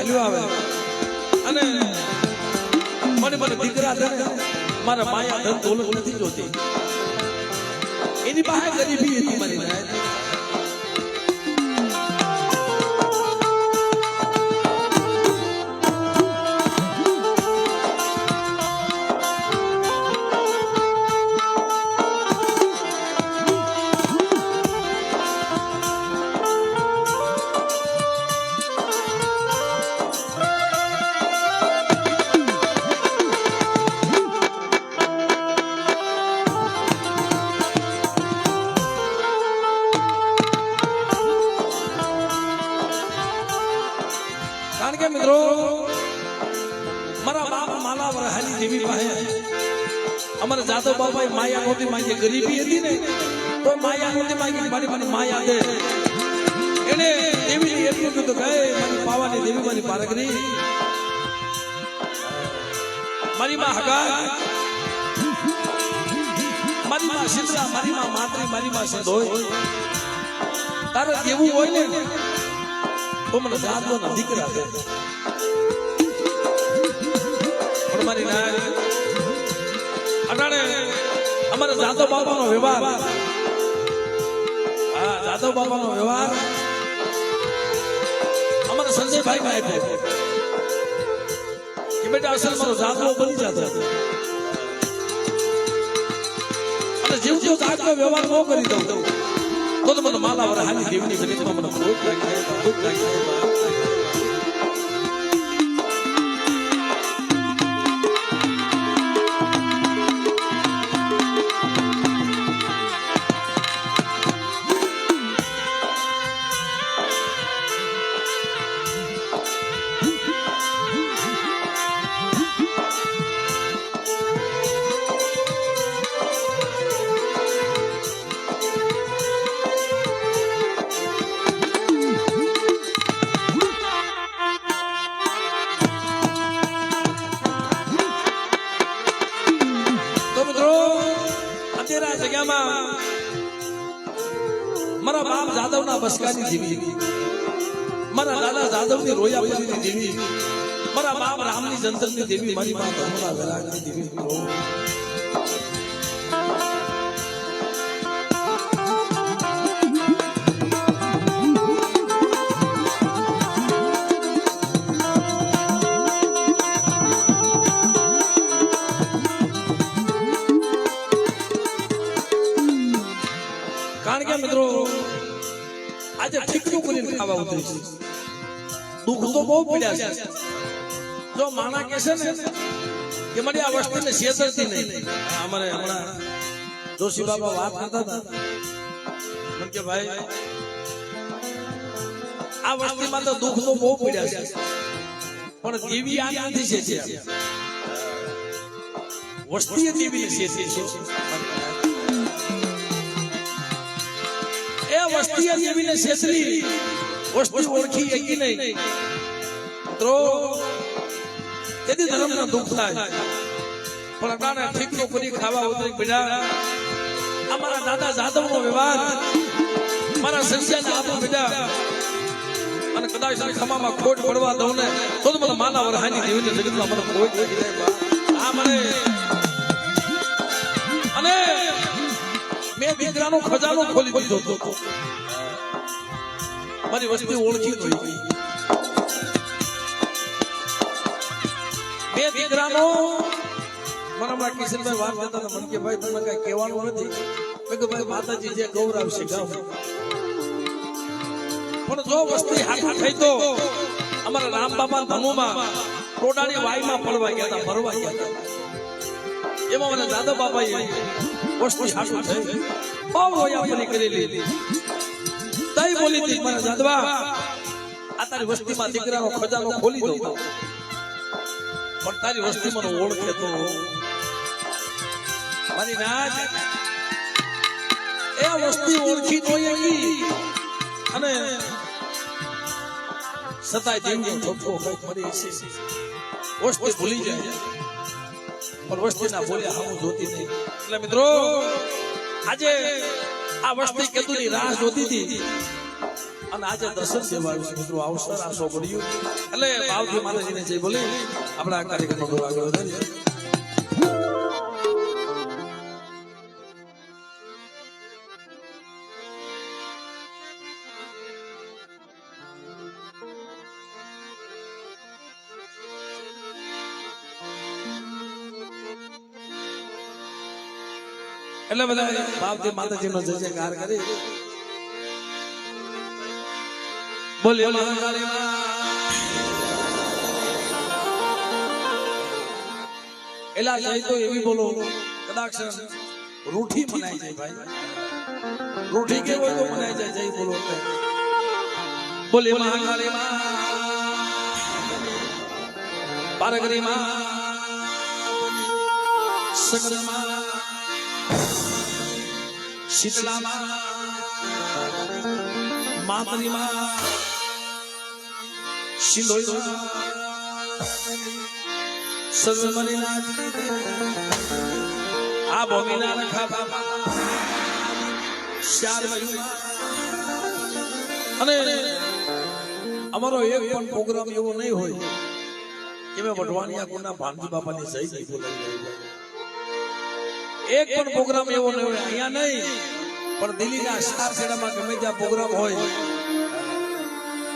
હાલ્યો આવે અને મને મને દીકરા દે મારા માયા ધન દોલત નથી જોતી. એની પાસે ગરીબી હતી મારી તો માયા નહોતી માંગી મારી મારી માયા દે એને મારી પાવાની દેવી મારી પારગરી મારી માં મારી માં શીતળા મારી માં માતરી હોય ને? તો મને ના દીકરા દે પણ મારી ના અટાણે અમારે જાદવ બાબાનો વ્યવહાર. જાદવ બાબાનો વ્યવહાર. અમારા સંજયભાઈ માં આપ્યો કે બેટા અસલ મારો જાદવો બની જતો. અને જેવું જેવું જાદવો વ્યવહાર ન કરી દઉં, તો મને માલા વર હાલી દેવની જગતમાં મને ખૂબ લાગે ખૂબ લાગી મારા બાપ જાદવના બસકાની જીવી. મારા દાદા જાદવની રોયાપુરીની જીવી. મારા બાપ રામની જંતરની દેવી મારી મા ધર્મના વેરાગની દેવી ઉતરી છે. દુઃખ તો બહુ પડ્યા છે. જો માણા કે છે ને કે મારી આ વસ્તીને છેતરતી નહીં. અમારે હમણાં જોશી બાબા વાત કરતા હતા. કે ભાઈ આ વસ્તીમાં તો દુઃખ તો બહુ પડ્યા છે. પણ દેવી આ નથી છે વસ્તી દેવી છે એ વસ્તી દેવીને શેષલી વસ્તી ઓળખી એકી નહીં? તો તેથી ધર્મનો દુઃખ થાય. પણ અટાણે ઠીકરો કરી ખાવા ઉતરી બેટા અમારા દાદા જાદવનો વ્યવહાર, મારા સંસ્યાને આપો બેટા અને કદાચ ખમામાં ખોટ પડવા દઉં ને, તો મને માના વરહાની દેવીને જગતમાં મને ખોટ લાગી આ મને. અને મેં દીકરાનો ખજાનો ખોલી દીધો હતો. મારી વસ્તી ઓળખી ગઈ બે પણ જો વસ્તી હાથા થઈ તો અમારા રામ બાબા ધનુમાં ટોડાની વાઈમાં પડવા ગયા હતા, ફરવા ગયા હતા. એમાં મને દાદા બાબાએ વસ્તી હાથું થઈ. બહુ રોયાપણી કરેલી. હતી મારા દાદવા આ તારી વસ્તીમાં દીકરાનો ખજાનો ખોલી દઉં પણ તારી વસ્તી મને ઓળખે તો. મારી નાચ એ વસ્તી ઓળખી જોઈએ અને સતાય દેવનો ઠપકો કંઈક મરી છે. વસ્તી ભૂલી જાય. પણ વસ્તીના બોલ્યા હું જોતી નહીં. એટલે મિત્રો આજે આ વસ્તી કેતુની રાહ જોતી હતી. અને આજે દર્શન આવ્યું છે મિત્રો અવસર આશો પડ્યું એટલે ભાવથી માતાજીને જય બોલી, આપણે આ કાર્યક્રમ થોડો આગળ વધારીએ. એટલે બધા ભાવથી માતાજીનો જય જયકાર કરી બોલે એલા જાય તો એવી બોલો. કદાચ રૂઠી મનાઈ જાય ભાઈ. રૂઠી કેવો હોય તો મનાઈ જાય જય બોલો. બોલે મહાકાળી માં પારગરી માં. સગરમાં શીતલા માં. માતરી માં આ ભોગીના રખા બાબા ચાર અને અમારો એક પણ પ્રોગ્રામ એવો નહીં હોય કે મેં કુના ભાનજી બાપાની સહી નહીં બોલાવી. એક પણ પ્રોગ્રામ એવો નહીં હોય. અહીંયા નહીં, પણ દિલ્હીના સ્ટાર ખેડામાં ગમે ત્યાં પ્રોગ્રામ હોય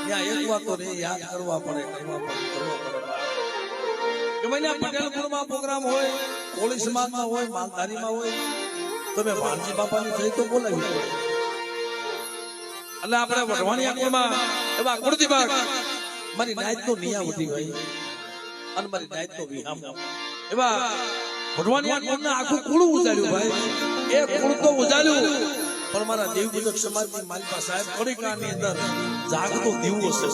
ત્યાં એક વાત તો યાદ કરવા પડે કરવા પડે કરવા પડે. પ્રોગ્રામ હોય અને મારી નાયતનો વિહામ. એવા વઢવાણિયા કુળના આખું કુળ ઉજાડ્યું ભાઈ. એ કુળ તો ઉજાડ્યું પણ મારા દેવબુજક સમાજની માલિકા સાહેબ કડીકાની અંદર જાગતો દીવો છે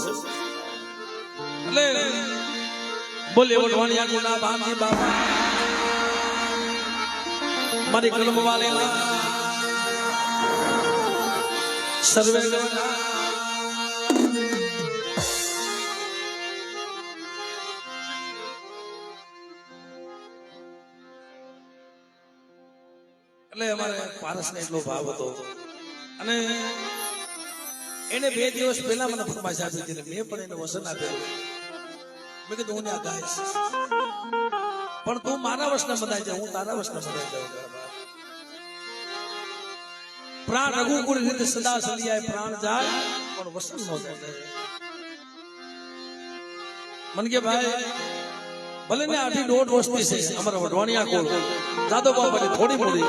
એટલે બોલે વઢવાણિયા કુળના ભાણજી બાપા મારી કલમ વાલે સર્વે એટલે અમારે પારસને એટલો ભાવ હતો. અને એને બે દિવસ પહેલા મને ફરમાઈશ આપી હતી મેં પણ એને વસન આપ્યું. મેં કીધું હું ત્યાં ગાઈશ પણ તું મારા વસને બધાઈ જા હું તારા વસને બધાઈ જાઉં પ્રાણ રઘુકુળ રીતે સદા સલિયાય પ્રાણ જાય પણ વસન નો જાય મન કે ભાઈ ભલે ને આઠી દોઢ વસ્તી છે અમારા વઢવાણિયા કોળ. દાદો બાપાની થોડી મોડી.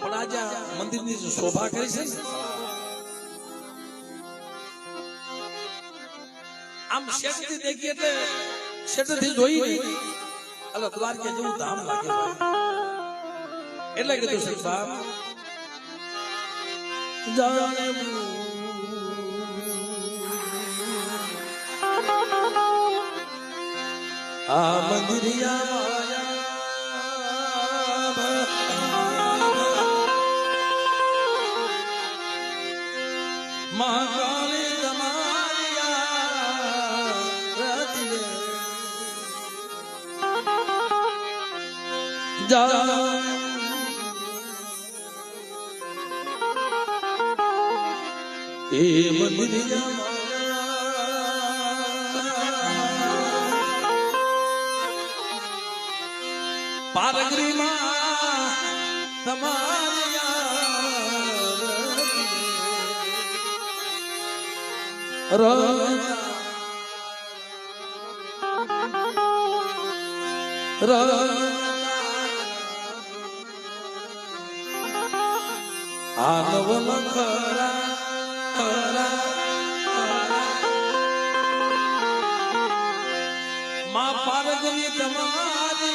પણ આજે મંદિરની જે શોભા કરી છે ને આમ શેઠથી દેખી એટલે શેઠથી જોઈ નહીં એટલે દ્વારકા જેવું ધામ લાગે ભાઈ. એટલે કીધું શ્રી બાપ જાણે આ મંદિરિયા મહાકાળી તમારી જા એ મંદિરિયા પારગરીમાં તમારી આનવલ ખરા ખરા. માં પારગરી તમારી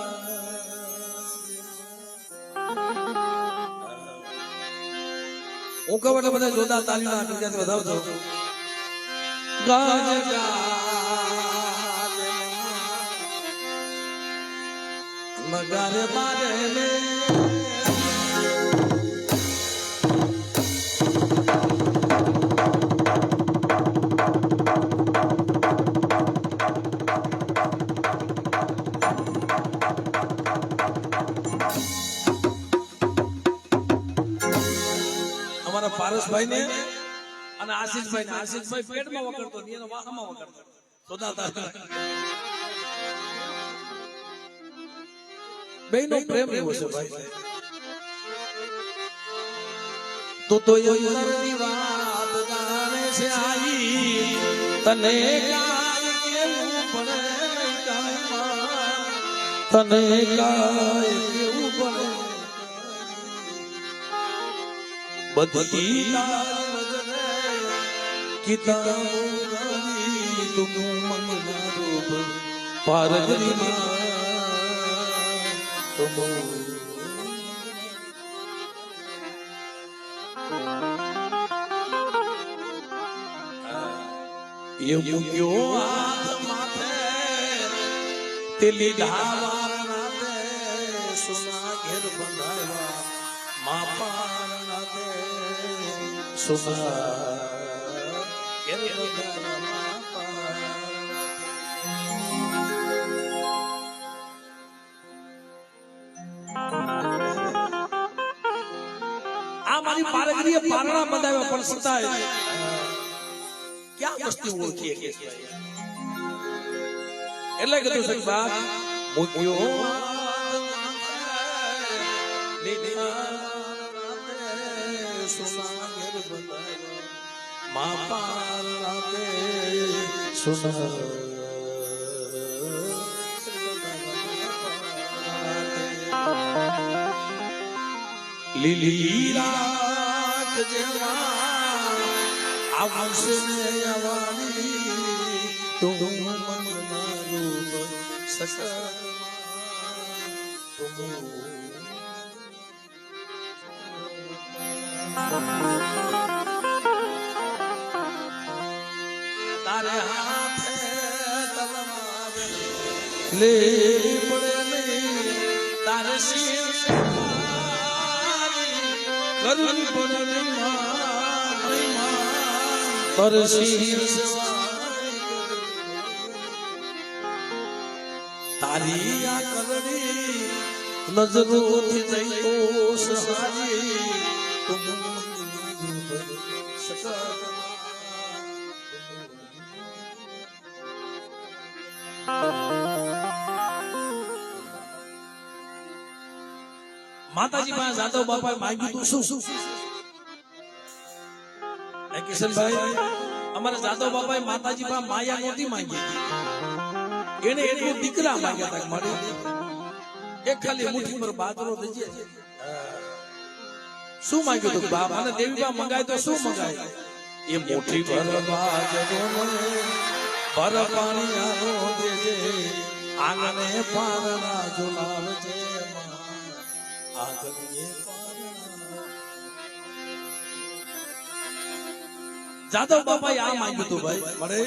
હું કહું એટલે બધા જોતા તાલીના બીજાથી વધાવજો. મગારે મારે પારસભાઈ ને અને આશીષભાઈ ને આશીષભાઈ પેટમાં વગરતો એનો વાહમાં વગરતો સોદાતા બેનો પ્રેમ એવો છે ભાઈ. તો તો યંતરની વાત જાણે છે આઈ. તને કાય કેવું પડે તને કાય બધી તારી નજરે કિતાબો ગણી તું મંગના રૂપ પારગરી ધાવાર નાતે સુના ઘેર આ મારી પારગરીએ પારણા બંધાવ્યા, પણ છતાંય ક્યાં વસ્તુ ઓળખીએ કે એટલે કીધું સાહેબ બાપ મૂક્યો લીલી રાત જેવા આવશે ને આવવાની તું મનના રૂપ સકરમાં તારી આ કરડી નજરોથી જઈ તો સહારી તું માતાજી પાસે જાદવ બાપા માંગ્યું તું શું? શું કિશનભાઈ, અમારે જાદવ બાપાએ માતાજી પાસે માયા નહોતી માંગી. એને એટલું દીકરા માંગ્યા હતા મારે એક ખાલી મુઠ્ઠી પર બાજરો દેજે શું માંગ્યું તું? બાપ અને દેવી બા મંગાય તો શું મંગાય? એ મુઠ્ઠી પર બાજરો. પર પાણી દેજે આંગણે પારણા ઝુલાવજે માં. આંગણે જાદવ બાપા આ માંગ્યું હતું ભાઈ. મળે?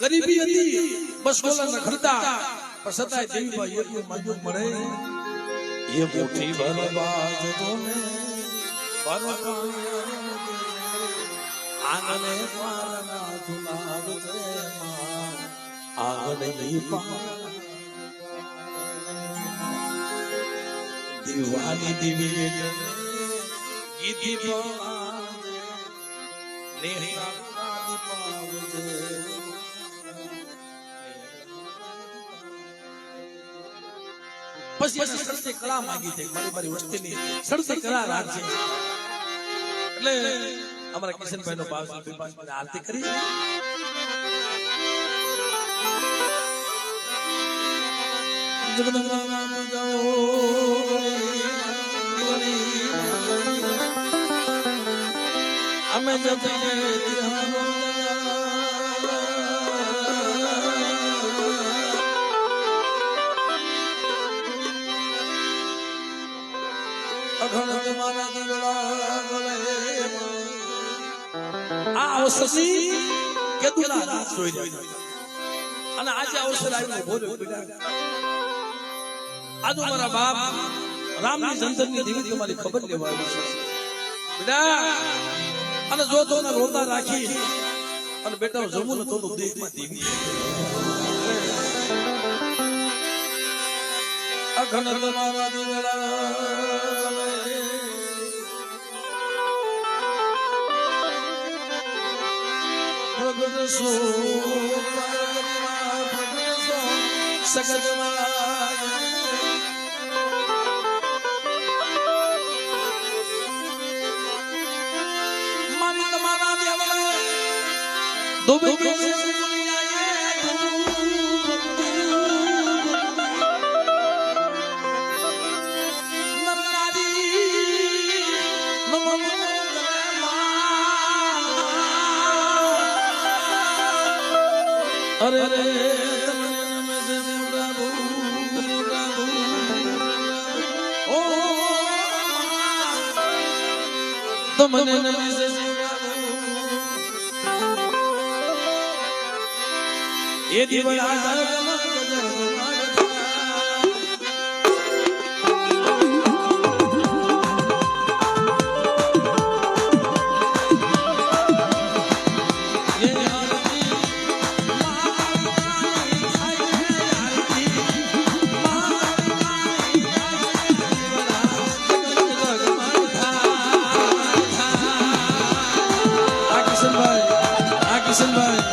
ગરીબી હતી. બસ કોલા નખરતા પણ છતાંય દેવીભાઈ એટલું માંગ્યું મળે? એ મોટી ભર બાજ તોને ભર આંગણે પારના ઝુલાવમાં એને કળા માંગી છે મારી મારી વસ્તીની સરસે કળા રાખજે. એટલે અમારા કિશનભાઈ નો ભાવ આરતી કરી. અમે જતે આ અવસરથી કેતુના રહ્યા અને આજે અવસર આવ્યો બેટા આજુ મારા બાપ રામની જંતરની દેવી તમારી ખબર લેવાની છે. બેટા, અને જો તો રોતા રાખી, અને બેટા જમું ને તો દેહમાં દેવી અખંડ તમારા દીવડા પ્રગટ સો સો તમારા દેવળે ડૂબી અરે છે પ્રભુ એ દીવડા આ કિશનભાઈ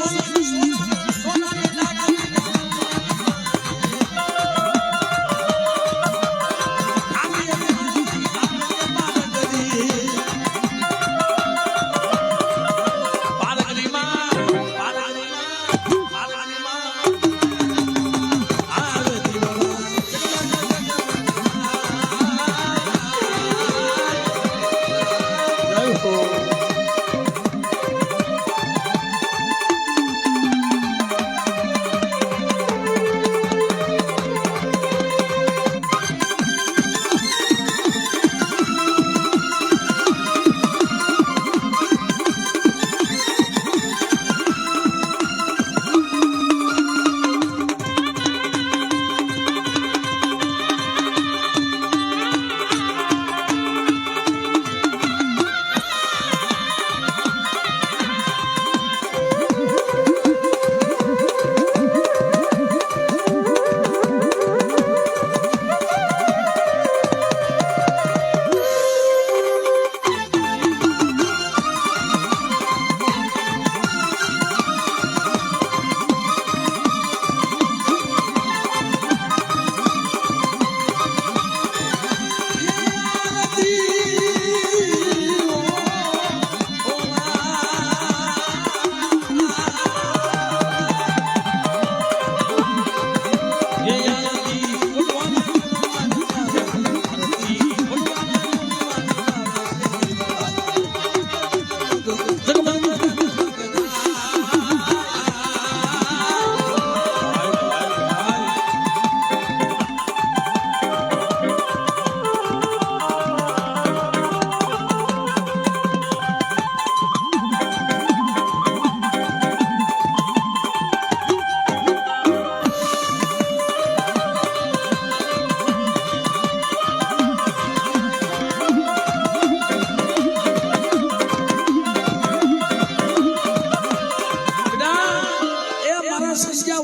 Thank you.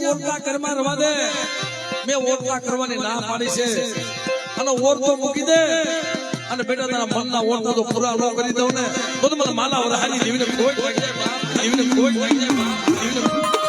ઓરતા ઘરમાં રવા દે. મેં ઓરતા કરવાની ના પાડી છે. અને ઓર તો મૂકી દે. અને બેટા, તારા મનના ઓરતા તો પૂરા ન કરી દઉં ને. તો મને માલા વરહાની જીવને ખોટ લાગી જાય. જીવને ખોટ લાગી જાય